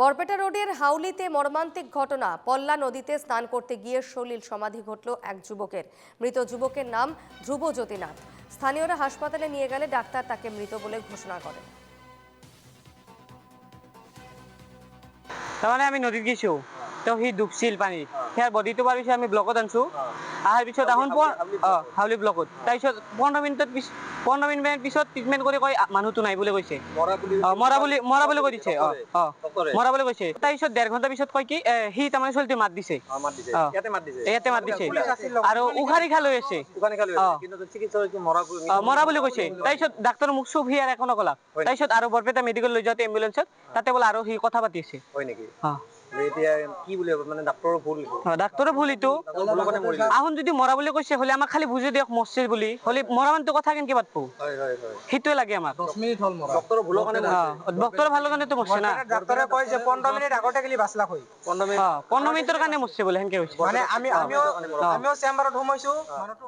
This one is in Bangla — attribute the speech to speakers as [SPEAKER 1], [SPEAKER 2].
[SPEAKER 1] বরপেটা রোডের হাউলিতে মর্মান্তিক ঘটনা। পল্লা নদীতে স্নান করতে গিয়ে সলিল সমাধি ঘটল এক যুবকের। মৃত যুবকের নাম ধ্রুব জ্যোতিনাথ। স্থানীয়রা হাসপাতালে নিয়ে গেলে ডাক্তার তাকে মৃত বলে ঘোষণা করেন।
[SPEAKER 2] তাৰমানে আমি নদীত গেছো তো সি ডুবছিল পানীত সেয়াৰ বডিটো পাৰ পিছত আমি ব্লকত আনছো। অহাৰ পিছত আহোন হাউলি ব্লকত তাৰপিছত পোন্ধৰ মিনিটত পিছ পোন্ধৰ মিনিট পিছত ট্ৰিটমেণ্ট কৰি কয় মানুহটো নাই বুলি কৈছে।
[SPEAKER 3] মৰা বুলি
[SPEAKER 2] মৰা বুলি কৈ দিছে? মৰা বুলি কৈছে। তাৰপিছত ডেৰ ঘণ্টা পিছত কয় কি সি তাৰমানে ছোৱালীটো মাত দিছে।
[SPEAKER 3] ইয়াতে মাত দিছে।
[SPEAKER 2] আৰু উশাহ নিশাহ লৈ আছে।
[SPEAKER 3] মৰা বুলি
[SPEAKER 2] কৈছে। তাৰপিছত ডাক্তৰ মোক চুপ সি আৰু একো নকলা।
[SPEAKER 3] হয়।
[SPEAKER 2] তাৰপিছত আৰু বৰপেটা মেডিকেল লৈ যাওঁতে এম্বুলেঞ্চত তাতে বোলে আৰু সি কথা পাতি আছে।
[SPEAKER 3] হয় নেকি? এতিয়া কি বুলি ভাবে মানে ডাক্তৰৰ ভুল নেকি?
[SPEAKER 2] অ, ডাক্তৰে ভুল এইটো।
[SPEAKER 3] ডাক্তৰৰ ভুলৰ কাৰণে মৰিলে
[SPEAKER 2] আহুন যদি মৰা বুলি কৈছে হলে আমাক খালি বুজাই দিয়ক মৰছে বুলি। হলে মৰা মানুহটো কথা কেনেকে পাতবো
[SPEAKER 3] হয় হয় হয়।
[SPEAKER 2] সেইটোৱে লাগে আমাক।
[SPEAKER 3] ডক্তৰৰ ভুলৰ কাৰণে
[SPEAKER 2] অ ডক্তৰ ভালৰ কাৰণেতো মৰছে না।
[SPEAKER 4] ডাক্তৰে কয় যে পোন্ধৰ মিনিট আগতে গেলি হৈ।
[SPEAKER 2] পোন্ধৰ মিনিটৰ কাৰণে মৰছে বোলে সেনেকে কৈছে।
[SPEAKER 4] মানে আমি আমিও আমিও চেম্বাৰত সোমাইছো। মানুহটো